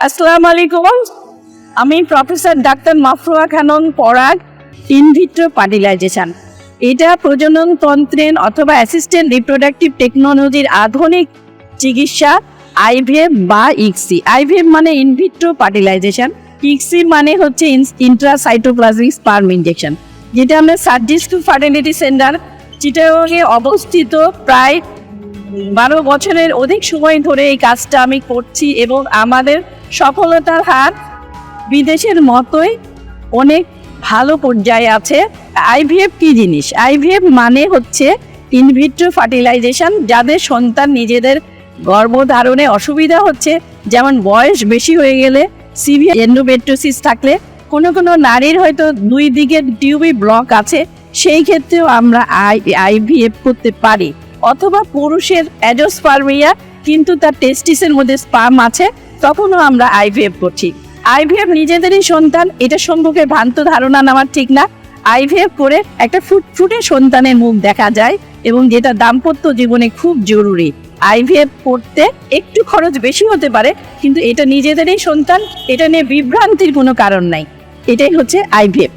আসসালামু আলাইকুম। আমি প্রফেসর ডাক্তার মাফরুয়া খানম পরাগ ইনভিট্রো ফার্টিলাইজেশন এটা প্রজনন তন্ত্রের অথবা অ্যাসিস্ট্যান্ট রিপ্রোডাক্টিভ টেকনোলজির আধুনিক চিকিৎসা আইভিএফ বা ইক্সি আইভিএফ মানে ইনভিট্রো ফার্টিলাইজেশন ইক্সি মানে হচ্ছে ইন্ট্রাসাইটোপ্লাজমিক স্পার্ম ইনজেকশন যেটা আমরা সার্জিস টু ফার্টিলিটি সেন্টার চিটাগংয়ে অবস্থিত প্রায় বারো বছরের অধিক সময় ধরে এই কাজটা আমি করছি এবং আমাদের সফলতার হার বিদেশের মতোই অনেক ভালো পর্যায়ে আছে। আইভিএফ কি জিনিস? আইভিএফ মানে হচ্ছে ইনভিট্রো ফার্টিলাইজেশন যাদের সন্তান নিজেদের গর্ভধারণে অসুবিধা হচ্ছে, যেমন বয়স বেশি হয়ে গেলে সিভিয়ার এন্ডোমেট্রোসিস থাকলে, কোনো কোনো নারীর হয়তো দুই দিকের টিউবই ব্লক আছে, সেই ক্ষেত্রেও আমরা আই আইভিএফ করতে পারি। অথবা পুরুষের অ্যাডোস্পার্মিয়া, কিন্তু তার টেস্টিসের মধ্যে স্পাম আছে তখনও আমরা আইভিএফ করছি। আইভিএফ নিজেদেরই সন্তান, এটা সম্পর্কে ভ্রান্ত ধারণা নেওয়ার ঠিক না। আইভিএফ করে একটা ফুটফুটে সন্তানের মুখ দেখা যায় এবং যেটা দাম্পত্য জীবনে খুব জরুরি। আইভিএফ করতে একটু খরচ বেশি হতে পারে, কিন্তু এটা নিজেদেরই সন্তান, এটা নিয়ে বিভ্রান্তির কোনো কারণ নাই। এটাই হচ্ছে আইভিএফ।